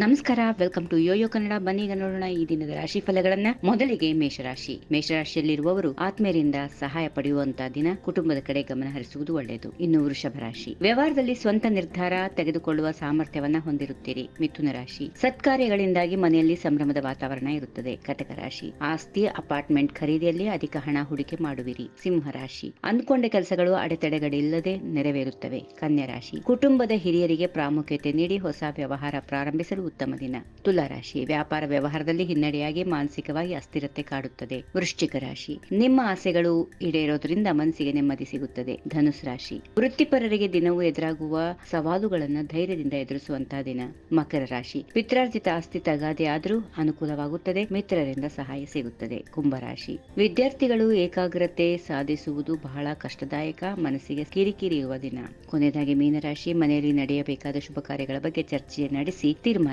ನಮಸ್ಕಾರ welcome to Yoyo Kannada ಬನ್ನಿ ನೋಡೋಣ ಈ ದಿನದ ರಾಶಿ ಫಲಗಳನ್ನ ಮೊದಲಿಗೆ ಮೇಷರಾಶಿ. ಮೇಷರಾಶಿಯಲ್ಲಿರುವವರು ಆತ್ಮೀಯರಿಂದ ಸಹಾಯ ಪಡೆಯುವಂತಹ ದಿನ. ಕುಟುಂಬದ ಕಡೆ ಗಮನ ಹರಿಸುವುದು ಒಳ್ಳೆಯದು. ಇನ್ನು ವೃಷಭ ರಾಶಿ. ವ್ಯವಹಾರದಲ್ಲಿ ಸ್ವಂತ ನಿರ್ಧಾರ ತೆಗೆದುಕೊಳ್ಳುವ ಸಾಮರ್ಥ್ಯವನ್ನ ಹೊಂದಿರುತ್ತೀರಿ. ಮಿಥುನ ರಾಶಿ. ಸತ್ಕಾರ್ಯಗಳಿಂದಾಗಿ ಮನೆಯಲ್ಲಿ ಸಂಭ್ರಮದ ವಾತಾವರಣ ಇರುತ್ತದೆ. ಕಟಕ ರಾಶಿ. ಆಸ್ತಿ, ಅಪಾರ್ಟ್ಮೆಂಟ್ ಖರೀದಿಯಲ್ಲಿ ಅಧಿಕ ಹಣ ಹೂಡಿಕೆ ಮಾಡುವಿರಿ. ಸಿಂಹ ರಾಶಿ. ಅಂದ್ಕೊಂಡ ಕೆಲಸಗಳು ಅಡೆತಡೆಗಳಿಲ್ಲದೆ ನೆರವೇರುತ್ತವೆ. ಕನ್ಯಾ ರಾಶಿ. ಕುಟುಂಬದ ಹಿರಿಯರಿಗೆ ಪ್ರಾಮುಖ್ಯತೆ ನೀಡಿ ಹೊಸ ವ್ಯವಹಾರ ಪ್ರಾರಂಭಿಸಲು ಉತ್ತಮ ದಿನ. ತುಲಾರಾಶಿ ವ್ಯಾಪಾರ ವ್ಯವಹಾರದಲ್ಲಿ ಹಿನ್ನಡೆಯಾಗಿ ಮಾನಸಿಕವಾಗಿ ಅಸ್ಥಿರತೆ ಕಾಡುತ್ತದೆ. ವೃಶ್ಚಿಕ ರಾಶಿ, ನಿಮ್ಮ ಆಸೆಗಳು ಈಡೇರೋದ್ರಿಂದ ಮನಸ್ಸಿಗೆ ನೆಮ್ಮದಿ ಸಿಗುತ್ತದೆ. ಧನುಸ್ ರಾಶಿ, ವೃತ್ತಿಪರರಿಗೆ ದಿನವೂ ಎದುರಾಗುವ ಸವಾಲುಗಳನ್ನು ಧೈರ್ಯದಿಂದ ಎದುರಿಸುವಂತಹ ದಿನ. ಮಕರ ರಾಶಿ, ಪಿತ್ರಾರ್ಜಿತ ಆಸ್ತಿ ತಗಾದೆ ಆದರೂ ಅನುಕೂಲವಾಗುತ್ತದೆ, ಮಿತ್ರರಿಂದ ಸಹಾಯ ಸಿಗುತ್ತದೆ. ಕುಂಭರಾಶಿ ವಿದ್ಯಾರ್ಥಿಗಳು ಏಕಾಗ್ರತೆ ಸಾಧಿಸುವುದು ಬಹಳ ಕಷ್ಟದಾಯಕ, ಮನಸ್ಸಿಗೆ ಕಿರಿಕಿರಿಯುವ ದಿನ. ಕೊನೆಯದಾಗಿ ಮೀನರಾಶಿ, ಮನೆಯಲ್ಲಿ ನಡೆಯಬೇಕಾದ ಶುಭ ಕಾರ್ಯಗಳ ಬಗ್ಗೆ ಚರ್ಚೆ ನಡೆಸಿ